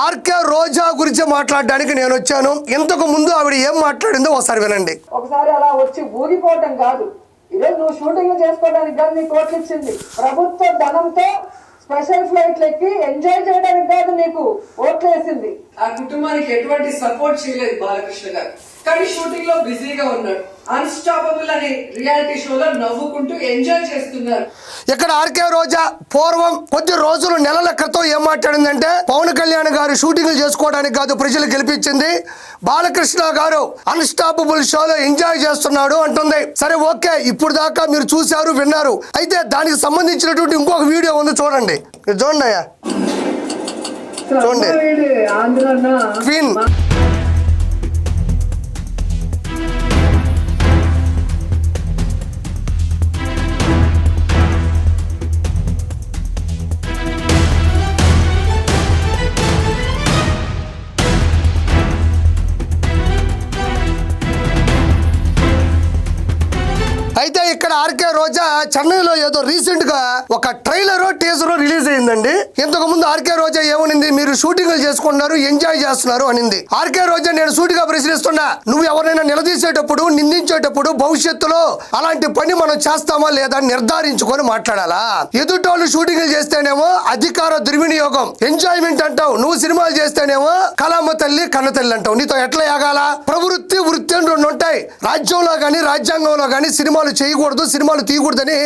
RK రోజా గురించి మాట్లాడడానికి నేను వచ్చాను. ఇంతకు ముందు ఆవిడ ఏం మాట్లాడిందో ఒకసారి వినండి. ఒకసారి అలా వచ్చి ఊగిపోవటం కాదు. ఈరోజు నువ్వు షూటింగ్ చేసుకోవడానికి కాదు నీకు కోట్లు ఇచ్చింది. ప్రభుత్వ ధనంతో స్పెషల్ ఫ్లైట్లు ఎక్కి ఎంజాయ్ చేయడానికి కాదు నీకు ఓట్లు వేసింది ఆ కుటుంబానికి ఎటువంటి సపోర్ట్ చేయలేదు బాలకృష్ణ గారు. కానీ షూటింగ్లో బిజీగా ఉన్నాడు. అన్స్టాపబుల్ అనే రియాలిటీ షోలో నవ్వుకుంటూ ఎంజాయ్ చేస్తున్నారు. ఇక్కడ ఆర్కే రోజా పూర్వం కొద్ది రోజులు నెలల క్రితం ఏం మాట్లాడిందంటే పవన్ కళ్యాణ్ గారు షూటింగ్లు చేసుకోవడానికి కాదు ప్రజలు గెలిపించింది. బాలకృష్ణ గారు అన్స్టాపబుల్ షోలో ఎంజాయ్ చేస్తున్నాడు అంటుంది. సరే ఓకే ఇప్పుడు దాకా మీరు చూశారు విన్నారు. అయితే దానికి సంబంధించినటువంటి ఇంకొక వీడియో ఉంది చూడండి. చూడండి అయ్యా. చూడండి. క్వీన్ అయితే ఇక్కడ ఆర్కే రోజా చెన్నైలో ఏదో రీసెంట్గా ఒక ట్రైలర్ టీజర్ రిలీజ్ అయిందండి. ఇంతకు ముందు ఆర్కే రోజా ఏమనింది? మీరు షూటింగ్లు చేసుకుంటున్నారు ఎంజాయ్ చేస్తున్నారు అనింది. ఆర్కే రోజా నేను సూటిగా ప్రశ్నిస్తున్నా నువ్వు ఎవరైనా నిలదీసేటప్పుడు నిందించేటప్పుడు భవిష్యత్తులో అలాంటి పని మనం చేస్తామా లేదా అని నిర్ధారించుకొని మాట్లాడాలా? ఎదుటోళ్ళు షూటింగ్లు చేస్తేనేమో అధికార దుర్వినియోగం ఎంజాయ్మెంట్ అంటావు నువ్వు సినిమాలు చేస్తేనేమో కళామ తల్లి కన్న తల్లి అంటావు. నీతో ఎట్లా ఎగాల ప్రవృత్తి వృత్తి అని రెండు ఉంటాయి రాజ్యంలో కానీ రాజ్యాంగంలో కానీ సినిమాలు చేయకూడదు సినిమాలు తీయకూడదని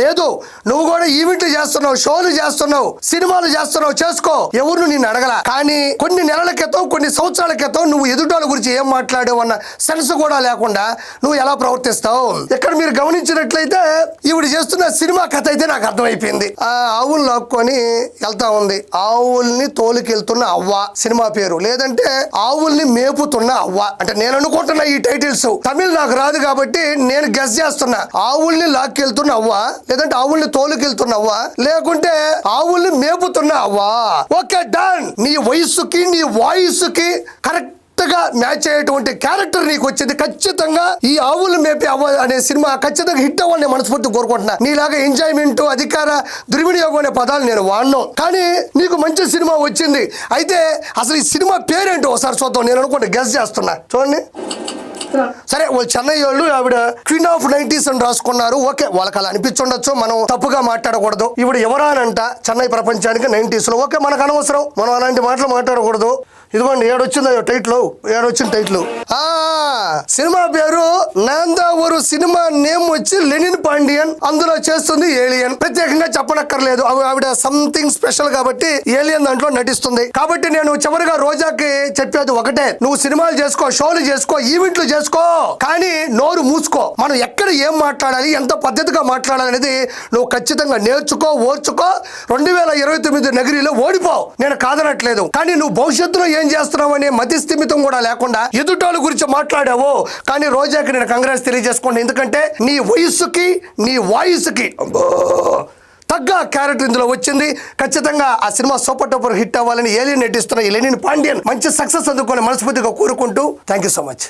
లేదు. నువ్వు కూడా ఈవెంట్లు చేస్తున్నావు షోలు చేస్తున్నావు సినిమాలు చేస్తున్నావు చేసుకో. ఎవరు నేను అడగల? కానీ కొన్ని నెలల క్రితం కొన్ని సంవత్సరాల క్రితం నువ్వు ఎదుటోళ్ళ గురించి ఏం మాట్లాడావు అన్న సెన్స్ కూడా లేకుండా నువ్వు ఎలా ప్రవర్తిస్తావు? ఇక్కడ మీరు గమనించినట్లయితే ఈవిడ చేస్తున్న సినిమా కథ అయితే నాకు అర్థమైపోయింది. ఆ ఆవులు లాక్కొని వెళ్తా ఉంది. ఆవుల్ని తోలుకెళ్తున్న అవ్వ సినిమా పేరు. లేదంటే ఆవుల్ని మేపుతున్న అవ్వ. అంటే నేను అనుకుంటున్న ఈ టైటిల్స్. తమిళ్ నాకు రాదు కాబట్టి నేను గెస్ చేస్తున్నా. ఆవుల్ని లాక్కెళ్తున్న అవ్వా లేదంటే ఆవుల్ని తోలుకెళ్తున్న లేకుంటే ఆవుల్ని మేపుతున్న అవ్వా ఓకే డన్. నీ వయస్సుకి నీ వాయిస్కి కరెక్ట్గా మ్యాచ్ అయ్యేటువంటి క్యారెక్టర్ నీకు వచ్చింది. ఖచ్చితంగా ఈ ఆవులు మేపి అవ్వ అనే సినిమా ఖచ్చితంగా హిట్ అవ్వాలని మనస్ఫూర్తి కోరుకుంటున్నా. నీలాగా ఎంజాయ్మెంట్ అధికార దుర్వినియోగం అనే పదాలు నేను వాడను. కానీ నీకు మంచి సినిమా వచ్చింది. అయితే అసలు ఈ సినిమా పేరేంటో ఒకసారి చూద్దాం. నేను అనుకుంటే గెస్ చేస్తున్నా. చూడండి. సరే వాళ్ళు చెన్నై వాళ్ళు ఆవిడ క్వీన్ ఆఫ్ నైన్టీస్ అని రాసుకున్నారు. ఓకే వాళ్ళకి అలా అనిపించుండొచ్చు మనం తప్పుగా మాట్లాడకూడదు. ఇవిడ ఎవరానంట చెన్నై ప్రపంచానికి నైన్టీస్లో. ఓకే మనకు అనవసరం మనం అలాంటి మాటలు మాట్లాడకూడదు. ఇదిగోండి ఏడొచ్చిందో టైట్లు ఏడొచ్చిన టైట్లు. ఆ సినిమా పేరు నాందావూరు సినిమా నేమ్ వచ్చి లెనిన్ పాండియన్. అందులో చేస్తుంది ఏలియన్. ప్రత్యేకంగా చెప్పనక్కర్లేదు. ఆవిడ సంథింగ్ స్పెషల్ కాబట్టి ఏలియన్ దాంట్లో నటిస్తుంది. కాబట్టి నేను చివరిగా రోజాకి చెప్పేది ఒకటే. నువ్వు సినిమాలు చేసుకో షోలు చేసుకో ఈవెంట్లు చేసుకో. కానీ నోరు మూసుకో. మనం ఎక్కడ ఏం మాట్లాడాలి ఎంత పద్ధతిగా మాట్లాడాలి అనేది నువ్వు ఖచ్చితంగా నేర్చుకో ఓర్చుకో. రెండు వేల ఇరవై తొమ్మిది నగరిలో ఓడిపోవు నేను కాదనట్లేదు. కానీ నువ్వు భవిష్యత్తులో ఏం చేస్తున్నావు అనే మతి స్థిమితం కూడా లేకుండా ఎదుటోళ్ళ గురించి మాట్లాడావు. కానీ రోజాకి నేను కంగ్రెస్ తెలియజేసుకోండి. ఎందుకంటే నీ వయస్సుకి నీ వాయిస్కి తగ్గ క్యారెక్టర్ ఇందులో వచ్చింది. ఖచ్చితంగా ఆ సినిమా సూపర్ టూపర్ హిట్ అవ్వాలని ఏలియన్ నటిస్తున్న ఈ లెనిన్ పాండ్యన్ మంచి సక్సెస్ అందుకొని మనస్ఫూర్తిగా కోరుకుంటూ థ్యాంక్ యూ సో మచ్